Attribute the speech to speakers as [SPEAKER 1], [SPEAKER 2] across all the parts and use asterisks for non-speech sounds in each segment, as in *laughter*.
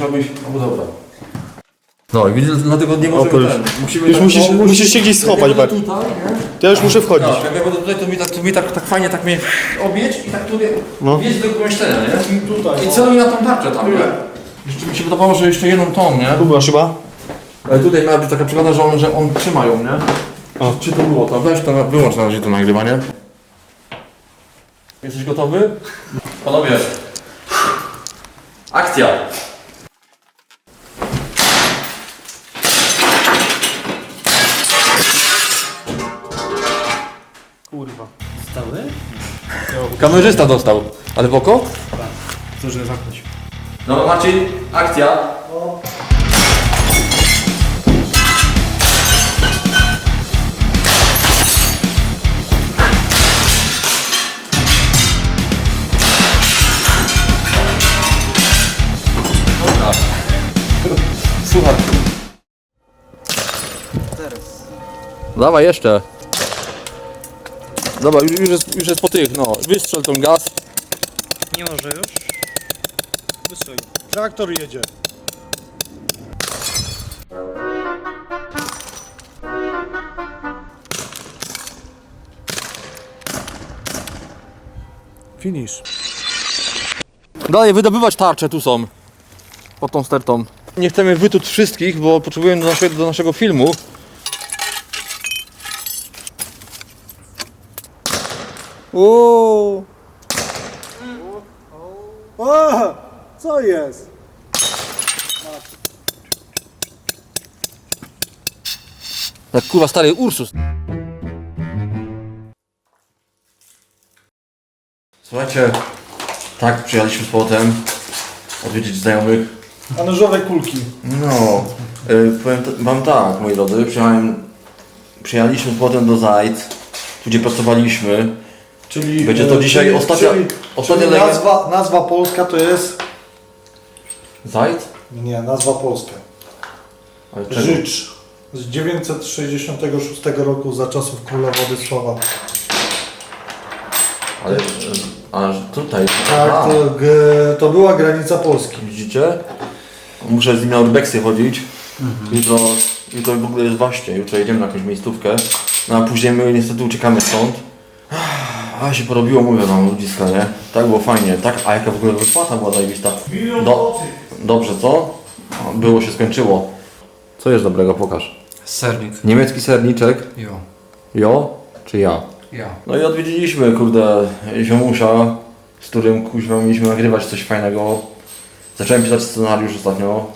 [SPEAKER 1] musiałbyś... No bo dobra. No i widzę, dlatego nie możemy
[SPEAKER 2] Opel.
[SPEAKER 1] ten, musimy
[SPEAKER 2] Już
[SPEAKER 1] tak,
[SPEAKER 2] musisz,
[SPEAKER 1] o,
[SPEAKER 2] musisz się gdzieś
[SPEAKER 1] jak
[SPEAKER 2] schować,
[SPEAKER 1] ja będę tutaj, nie?
[SPEAKER 2] To ja już muszę wchodzić.
[SPEAKER 1] Tak, jak ja będę tutaj, to mi tak, to mi tak, tak fajnie tak mnie obieć i tak tutaj
[SPEAKER 2] No.
[SPEAKER 1] wjeść do pomieszczenia, nie? I,
[SPEAKER 2] Tutaj,
[SPEAKER 1] I
[SPEAKER 2] o.
[SPEAKER 1] celuj na tą tarczę tam, nie? Jeszcze mi się wydawało, że jeszcze jedną tą, nie?
[SPEAKER 2] Tu była szyba?
[SPEAKER 1] Ale tutaj miała być taka przygoda, że on, że on trzyma ją, nie?
[SPEAKER 2] O.
[SPEAKER 1] Czy to było to? Weź to, na- wyłącz na razie to nagrywanie. Jesteś gotowy? Panowie. Akcja!
[SPEAKER 2] Kurwa.
[SPEAKER 3] Stały?
[SPEAKER 1] Kamerzysta dostał. Ale w oko?
[SPEAKER 2] Zdążę zamknąć.
[SPEAKER 1] No Marcin, akcja. Dobra. Słuchaj.
[SPEAKER 3] Teraz.
[SPEAKER 1] Dawaj jeszcze. Dobra, już, już, jest, już jest po tych, no. Wystrzel ten gaz.
[SPEAKER 3] Nie może już?
[SPEAKER 2] Traktor jedzie. Finish.
[SPEAKER 1] Dalej, wydobywać tarcze tu są. Pod tą stertą. Nie chcemy wytuć wszystkich, bo potrzebujemy do naszego, do naszego filmu.
[SPEAKER 2] Uuu. O, co jest?
[SPEAKER 1] Jak kurwa stary Ursus. Słuchajcie, tak, przyjechaliśmy z powrotem odwiedzić znajomych.
[SPEAKER 2] A nożowe kulki.
[SPEAKER 1] No, y, powiem t- wam tak, moi drodzy, przyjechałem, przyjechaliśmy potem do Zajd, tu gdzie pracowaliśmy.
[SPEAKER 2] Czyli
[SPEAKER 1] Będzie to
[SPEAKER 2] e,
[SPEAKER 1] dzisiaj
[SPEAKER 2] czyli,
[SPEAKER 1] ostatnia-
[SPEAKER 2] czyli,
[SPEAKER 1] ostatnia
[SPEAKER 2] czyli nazwa, nazwa polska to jest.
[SPEAKER 1] Zajd?
[SPEAKER 2] Nie, nazwa polska. Życz. Z 966 roku za czasów króla Władysława.
[SPEAKER 1] Ale, y, aż tutaj.
[SPEAKER 2] Tak, to, g- to była granica Polski.
[SPEAKER 1] Widzicie? Muszę z nim na urbexy chodzić. Jutro, jutro w ogóle jest właśnie, jutro jedziemy na jakąś miejscówkę. No a później my niestety uciekamy stąd. A się porobiło, mówię wam, ludziska, nie? Tak było fajnie, tak? A jaka w ogóle wypłata była zajebista. Do, dobrze, co? Było się skończyło. Co jest dobrego, pokaż.
[SPEAKER 3] Sernik.
[SPEAKER 1] Niemiecki serniczek.
[SPEAKER 3] Jo.
[SPEAKER 1] Jo? Czy ja?
[SPEAKER 3] Ja.
[SPEAKER 1] No i odwiedziliśmy, kurde, ziomusia, z którym kuźwa mieliśmy nagrywać coś fajnego. Zacząłem pisać scenariusz ostatnio.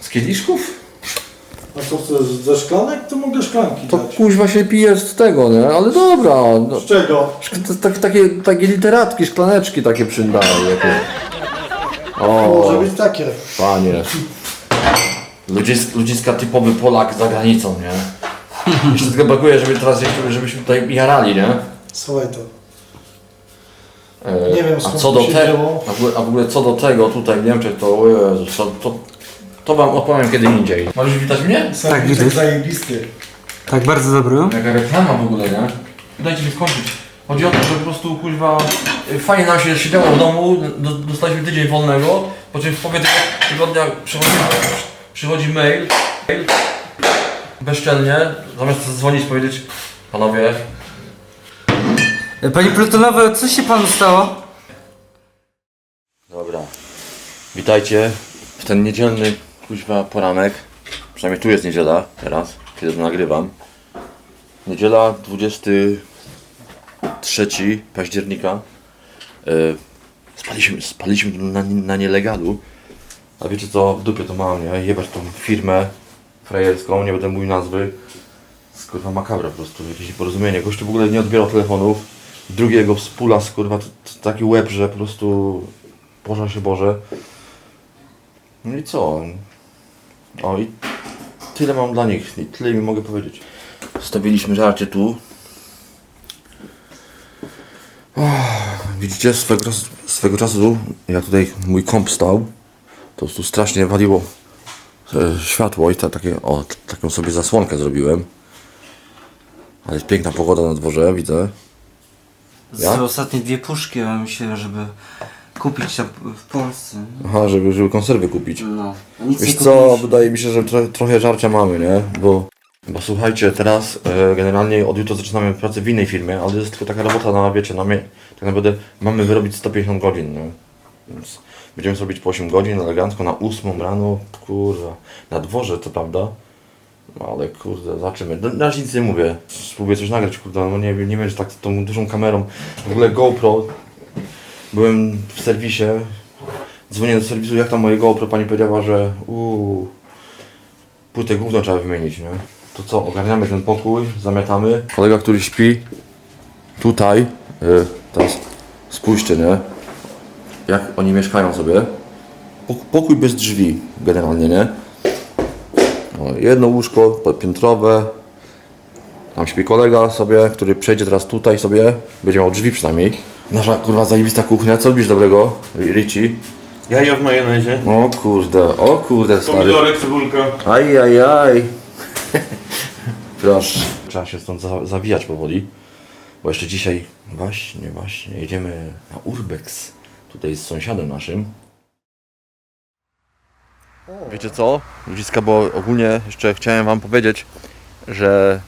[SPEAKER 1] Z kieliszków?
[SPEAKER 2] A co chcesz, ze szklanek? To mogę szklanki
[SPEAKER 1] To
[SPEAKER 2] dać.
[SPEAKER 1] kuźwa się pije z tego, nie? Ale dobra. No,
[SPEAKER 2] Z czego?
[SPEAKER 1] szk- to, tak, takie, takie literatki, szklaneczki takie przydają. Jakieś.
[SPEAKER 2] Może
[SPEAKER 1] O,
[SPEAKER 2] być takie.
[SPEAKER 1] panie. Ludzisk, ludziska typowy Polak za granicą, nie? Jeszcze tylko brakuje, żeby teraz żebyśmy- żebyśmy tutaj jarali, nie?
[SPEAKER 2] Słuchaj to.
[SPEAKER 1] E,
[SPEAKER 2] Nie wiem,
[SPEAKER 1] a
[SPEAKER 2] skąd
[SPEAKER 1] co
[SPEAKER 2] to
[SPEAKER 1] do
[SPEAKER 2] się
[SPEAKER 1] tego,
[SPEAKER 2] wzięło.
[SPEAKER 1] a, w ogóle- a w ogóle co do tego tutaj w Niemczech, to o Jezu, to, to, to wam opowiem kiedy indziej. Możesz witać mnie?
[SPEAKER 2] Serniczek
[SPEAKER 3] widać.
[SPEAKER 2] zajebisty.
[SPEAKER 3] Tak, bardzo dobry.
[SPEAKER 1] Jaka reklama w ogóle, nie? Dajcie mi skończyć. Chodzi o to, że po prostu kuźwa y, fajnie nam się siedziało w domu, do, dostaliśmy tydzień wolnego, po czym w połowie tego tygodnia przychodzi, przychodzi mail, mail bezczelnie, zamiast zadzwonić powiedzieć panowie,
[SPEAKER 3] Panie Plutonowy, co się panu stało?
[SPEAKER 1] Dobra. Witajcie w ten niedzielny kuźwa poranek. Przynajmniej tu jest niedziela teraz, kiedy to nagrywam. Niedziela 23 października. Yy, spaliśmy, spaliśmy na, na nielegalu. A wiecie co, w dupie to mam, nie? Jebać tą firmę frajerską, nie będę mówił nazwy. Skurwa makabra po prostu, jakieś nieporozumienie. Gościu w ogóle nie odbierał telefonów. Drugi jego współlas, kurwa, to, to taki łeb, że po prostu Boże się Boże. No i co? O i tyle mam dla nich, i tyle mi mogę powiedzieć. Stawiliśmy żarcie tu. Oh, widzicie, swego czasu, swego czasu, jak tutaj mój komp stał, to tu strasznie waliło e, światło i ta, takie, o, taką sobie zasłonkę zrobiłem. Ale jest piękna pogoda na dworze, widzę.
[SPEAKER 3] Z
[SPEAKER 1] Ja?
[SPEAKER 3] ostatnie dwie puszki, ja myślę, żeby kupić to w Polsce.
[SPEAKER 1] Aha, żeby, żeby konserwy kupić.
[SPEAKER 3] No. A nic
[SPEAKER 1] Wiesz
[SPEAKER 3] nie
[SPEAKER 1] co, wydaje mi się, że tro, trochę żarcia mamy, nie? Bo, bo słuchajcie, teraz e, generalnie od jutra zaczynamy pracę w innej firmie, ale jest tylko taka robota na, wiecie, na mnie, tak naprawdę mamy wyrobić 150 godzin, nie? Więc będziemy zrobić po 8 godzin elegancko na 8 rano, kurwa, na dworze, co prawda. No ale kurde, zobaczymy. No, Na razie nic nie mówię. Spróbuję coś nagrać, kurde, no nie, nie wiem, że tak z tą dużą kamerą. W ogóle GoPro. Byłem w serwisie, Dzwonię do serwisu, jak tam moje GoPro, pani powiedziała, że uuu, płytę gówno trzeba wymienić, nie? To co, ogarniamy ten pokój, zamiatamy. Kolega, który śpi tutaj, y, teraz spójrzcie, nie? Jak oni mieszkają sobie. Pok- Pokój bez drzwi, generalnie, nie? Jedno łóżko piętrowe. Tam śpi kolega sobie, który przejdzie teraz tutaj sobie. Będzie miał drzwi przynajmniej. Nasza kurwa zajebista kuchnia. Co lubisz dobrego, Richie?
[SPEAKER 4] Jaja w majonezie.
[SPEAKER 1] O kurde, o kurde stary.
[SPEAKER 4] Pomidorek, cebulka.
[SPEAKER 1] Aj, aj, aj. *laughs* Proszę. Trzeba się stąd za, zawijać powoli. Bo jeszcze dzisiaj, właśnie, właśnie, jedziemy na Urbex. Tutaj z sąsiadem naszym. Wiecie co, ludziska, bo ogólnie jeszcze chciałem wam powiedzieć, że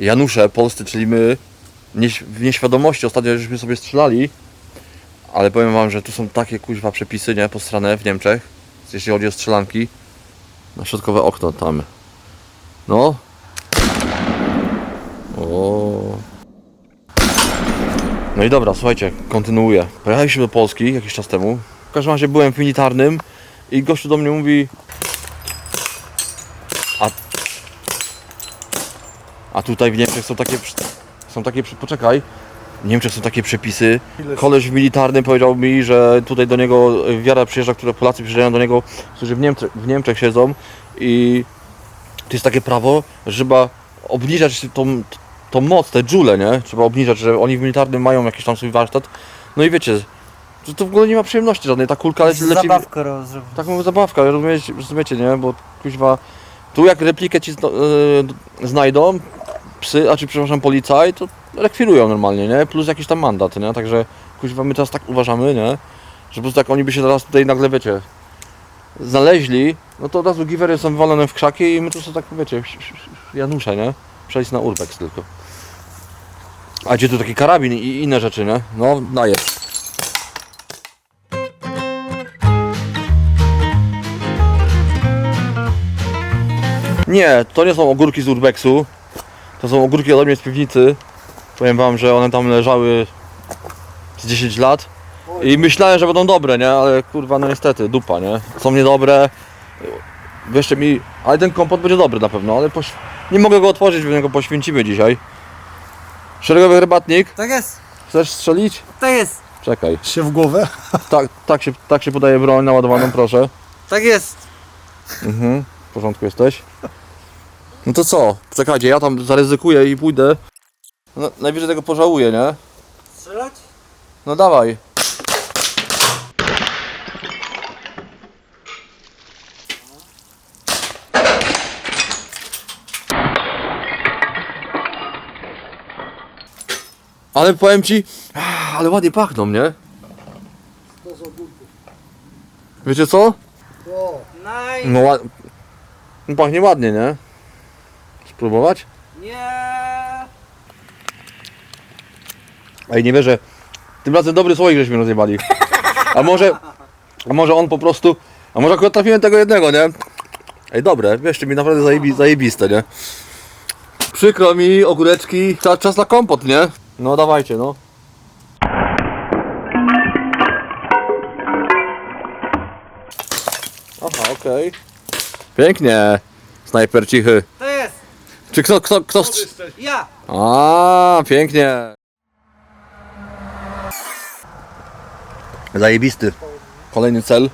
[SPEAKER 1] Janusze polscy, czyli my, w nieświadomości ostatnio żeśmy sobie strzelali, ale powiem wam, że tu są takie kuźwa przepisy, nie, postranne w Niemczech, jeśli chodzi o strzelanki. Na środkowe okno tam. No. O. No i dobra, słuchajcie, kontynuuję. Pojechaliśmy do Polski jakiś czas temu. W każdym razie byłem w militarnym i gościu do mnie mówi A, a tutaj w Niemczech są takie są takie przy- poczekaj. W Niemczech są takie przepisy. Koleś w militarnym powiedział mi, że tutaj do niego wiara przyjeżdża, które Polacy przyjeżdżają do niego, którzy w Niemczech, w Niemczech siedzą i to jest takie prawo, że trzeba obniżać tą, tą moc, te dżule, nie? Trzeba obniżać, że oni w militarnym mają jakiś tam swój warsztat. No i wiecie, że to w ogóle nie ma przyjemności żadnej, ta kulka leci, leci
[SPEAKER 3] Zabawkę rozrobić.
[SPEAKER 1] tak mówię zabawka, rozumiecie, rozumiecie, nie? Bo kuźwa, tu jak replikę ci zno, e, znajdą, psy, a czy przepraszam policaj, to rekwirują normalnie, nie? Plus jakiś tam mandat, nie? Także kuźwa my teraz tak uważamy, nie? Że po prostu jak oni by się teraz tutaj nagle, wiecie, znaleźli, no to od razu giwery są wywalone w krzaki i my tu sobie tak, wiecie, Janusze, nie? Przejść na urbex tylko. A gdzie tu taki karabin i inne rzeczy, nie? No, daję. Nie, to nie są ogórki z urbexu. To są ogórki ode mnie z piwnicy. Powiem wam, że one tam leżały z 10 lat. I myślałem, że będą dobre, nie? Ale kurwa, no niestety, dupa, nie? Są niedobre. Wierzcie mi, ale ten kompot będzie dobry na pewno, ale poś... nie mogę go otworzyć, więc go poświęcimy dzisiaj. Szeregowy herbatnik,
[SPEAKER 3] Tak jest,
[SPEAKER 1] chcesz strzelić?
[SPEAKER 3] tak jest,
[SPEAKER 1] Czekaj.
[SPEAKER 2] Się w głowę.
[SPEAKER 1] Tak, tak, się, tak się podaje broń naładowaną, proszę.
[SPEAKER 3] tak jest.
[SPEAKER 1] Mhm, w porządku jesteś. No to co? Czekajcie, ja tam zaryzykuję i pójdę. No, najwyżej tego pożałuję, nie?
[SPEAKER 3] Strzelać?
[SPEAKER 1] No dawaj. Ale powiem ci, ah, ale ładnie pachną, nie? Wiecie co? No ład... pachnie ładnie, nie? Spróbować?
[SPEAKER 3] Nie.
[SPEAKER 1] Ej, nie wierzę. Tym razem dobry słoik żeśmy rozjebali. A może, a może on po prostu, a może akurat trafiłem tego jednego, nie? Ej, dobre, wierzcie mi, naprawdę zajebi, zajebiste, nie? Przykro mi, ogóreczki, Cza, czas na kompot, nie? No dawajcie, no. Aha, okej. Pięknie. Snajper cichy.
[SPEAKER 3] Jest.
[SPEAKER 1] Czy kto, kto, kto strzy...
[SPEAKER 3] Ja.
[SPEAKER 1] A, pięknie. Zajebisty. Kolejny cel.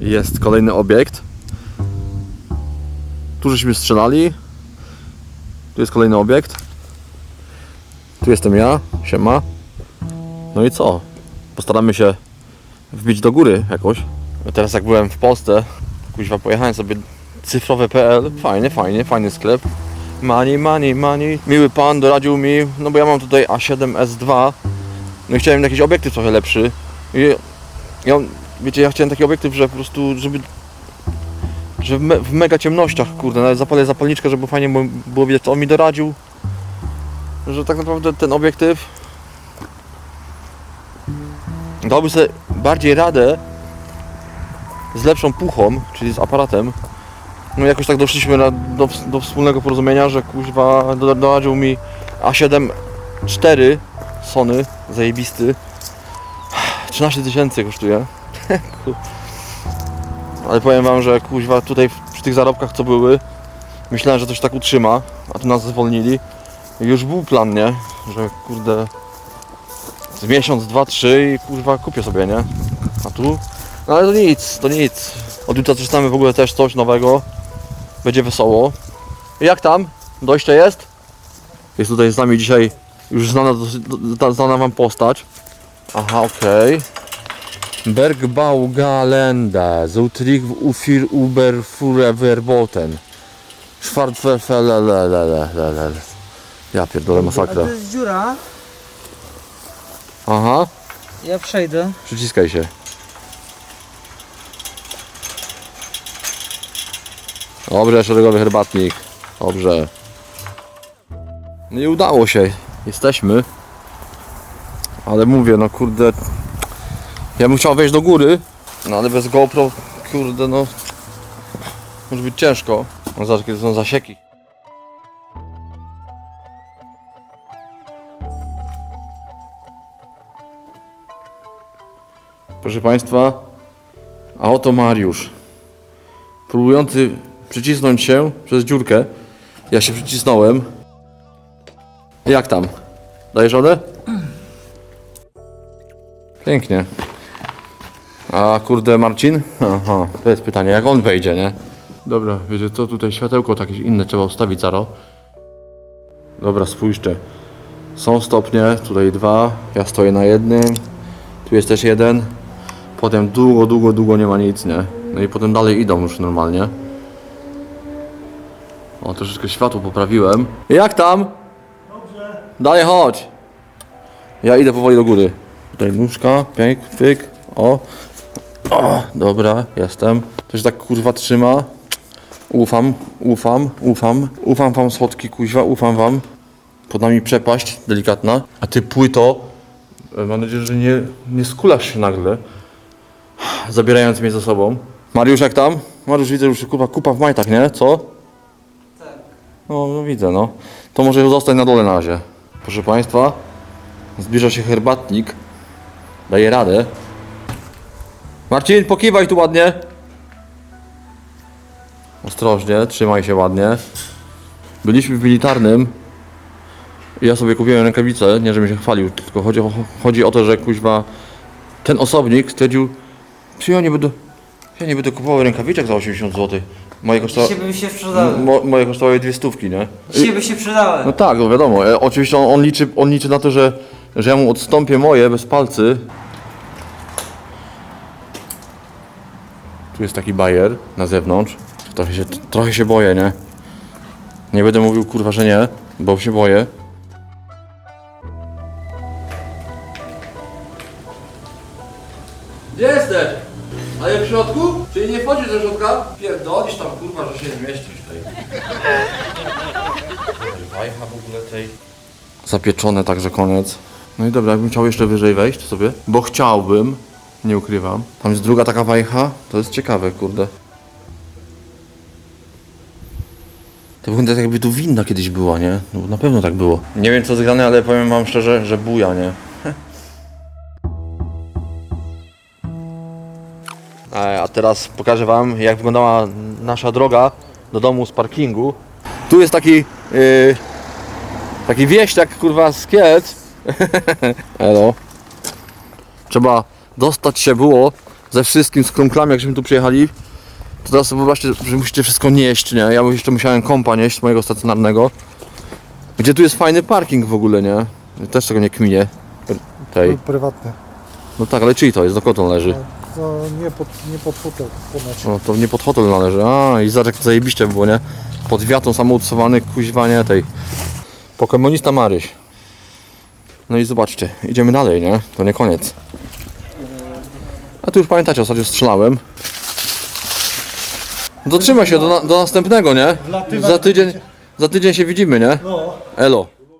[SPEAKER 1] Jest kolejny obiekt. Tu żeśmy strzelali. Tu jest kolejny obiekt. Tu jestem ja, siema. No i co? Postaramy się wbić do góry jakoś. Teraz jak byłem w Polsce, kuźwa pojechałem sobie cyfrowe.pl, fajnie, fajnie, fajny sklep. Money, money, money. Miły pan doradził mi, no bo ja mam tutaj A7S2. No i chciałem jakiś obiektyw trochę lepszy. I ja, wiecie, ja chciałem taki obiektyw, że po prostu, żeby że w, me, w mega ciemnościach, kurde, nawet zapalę zapalniczkę, żeby fajnie było- widać, to on mi doradził, że tak naprawdę ten obiektyw dałby sobie bardziej radę z lepszą puchą, czyli z aparatem. No jakoś tak doszliśmy na, do, do wspólnego porozumienia, że kuźwa do- doradził mi A7 4 Sony, zajebisty. 13 tysięcy kosztuje. *laughs* Ale powiem wam, że kuźwa tutaj przy tych zarobkach co były, myślałem, że się tak utrzyma, a tu nas zwolnili. Już był plan, nie? Że kurde z miesiąc, dwa, trzy i kurwa kupię sobie, nie? A tu? No ale to nic, to nic. Od jutra zaczynamy w ogóle też coś nowego. Będzie wesoło. I Jak tam? Dojście jest? Jest tutaj z nami dzisiaj już znana, znana wam postać. Aha, okej. Bergbau Galenda, Zutrik Ufir Uber Fureverboten. Schwarzwelfelelelelelelel. Ja pierdolę
[SPEAKER 3] A
[SPEAKER 1] masakra.
[SPEAKER 3] to jest dziura.
[SPEAKER 1] Aha,
[SPEAKER 3] Ja przejdę.
[SPEAKER 1] przyciskaj się. Dobrze, szeregowy herbatnik. Dobrze. No i udało się. Jesteśmy. Ale mówię, no kurde. Ja bym chciał wejść do góry, no ale bez GoPro, kurde, no. Może być ciężko. No zobacz, kiedy są zasieki. Proszę Państwa, a oto Mariusz. Próbujący przycisnąć się przez dziurkę. Ja się przycisnąłem. Jak tam? Dajesz radę? Pięknie. A kurde Marcin? Aha, to jest pytanie, jak on wejdzie, nie? Dobra, wiecie co, tutaj światełko takie inne trzeba ustawić zaro. Dobra, spójrzcie. Są stopnie, tutaj dwa, ja stoję na jednym, tu jest też jeden. Potem długo, długo, długo nie ma nic, nie? No i potem dalej idą już normalnie. Troszeczkę światło poprawiłem. Jak tam? Dobrze. Dalej chodź. Ja idę powoli do góry. Tutaj nóżka, pyk, pyk, o. O, dobra, jestem. To się tak kurwa trzyma. Ufam, ufam, ufam. Ufam wam słodki kuźwa, ufam wam. Pod nami przepaść delikatna. A ty płyto, e, mam nadzieję, że nie, nie skulasz się nagle zabierając mnie ze sobą. Mariusz, jak tam? Mariusz, widzę już kupa, kupa w majtach, nie? Co? No, no widzę, no. To może zostać na dole na razie. Proszę Państwa, zbliża się herbatnik. Daje radę. Marcin, pokiwaj tu ładnie. Ostrożnie, trzymaj się ładnie. Byliśmy w militarnym. Ja sobie kupiłem rękawice, nie żebym się chwalił, tylko chodzi o, chodzi o to, że kuźwa ten osobnik stwierdził, czy ja nie będę, ja nie będę kupował rękawiczek za 80 zł. Moje, kosztowa,
[SPEAKER 3] Dzisiaj by się
[SPEAKER 1] mo, moje kosztowały dwie stówki, nie?
[SPEAKER 3] Dzisiaj by się przydały.
[SPEAKER 1] No tak, no wiadomo. E, oczywiście on, on, liczy, on liczy na to, że, że ja mu odstąpię moje bez palcy. Tu jest taki bajer na zewnątrz. Trochę się, trochę się boję, nie? Nie będę mówił kurwa, że nie, bo się boję. Gdzie jesteś? Ale w środku? Czyli nie wchodzisz do środka? Pierdolisz tam kurwa, że się zmieścisz tutaj. Wajcha w ogóle tej. Zapieczone, także koniec. No i dobra, jakbym chciał jeszcze wyżej wejść sobie, bo chciałbym, nie ukrywam. Tam jest druga taka wajcha, to jest ciekawe, kurde. To wygląda tak jakby tu winda kiedyś była, nie? No, na pewno tak było. Nie wiem co zgrane, ale powiem wam szczerze, że buja, nie? A teraz pokażę wam jak wyglądała nasza droga do domu z parkingu. Tu jest taki yy, taki wieśniak kurwa z Kielc. *laughs* Elo. Trzeba dostać się było ze wszystkim z krumklami, jak żeśmy tu przyjechali. To teraz wyobraźcie, że musicie wszystko nieść, nie? Ja jeszcze musiałem kompa nieść mojego stacjonarnego. Gdzie tu jest fajny parking w ogóle, nie? Też tego nie kminie. Tej.
[SPEAKER 2] Prywatny.
[SPEAKER 1] No tak, ale czyj to jest? Do kogo to należy?
[SPEAKER 2] To nie pod, nie pod hotel ponoć.
[SPEAKER 1] No to nie pod hotel należy. A i to zajebiście było, nie? Pod wiatą samoucowany kuźwa nie tej. Pokemonista Maryś. No i zobaczcie, idziemy dalej, nie? To nie koniec. A tu już pamiętacie, ostatnio strzelałem. Dotrzymaj się do, na, do następnego, nie? Za tydzień, za tydzień się widzimy, nie?
[SPEAKER 2] No.
[SPEAKER 1] Elo.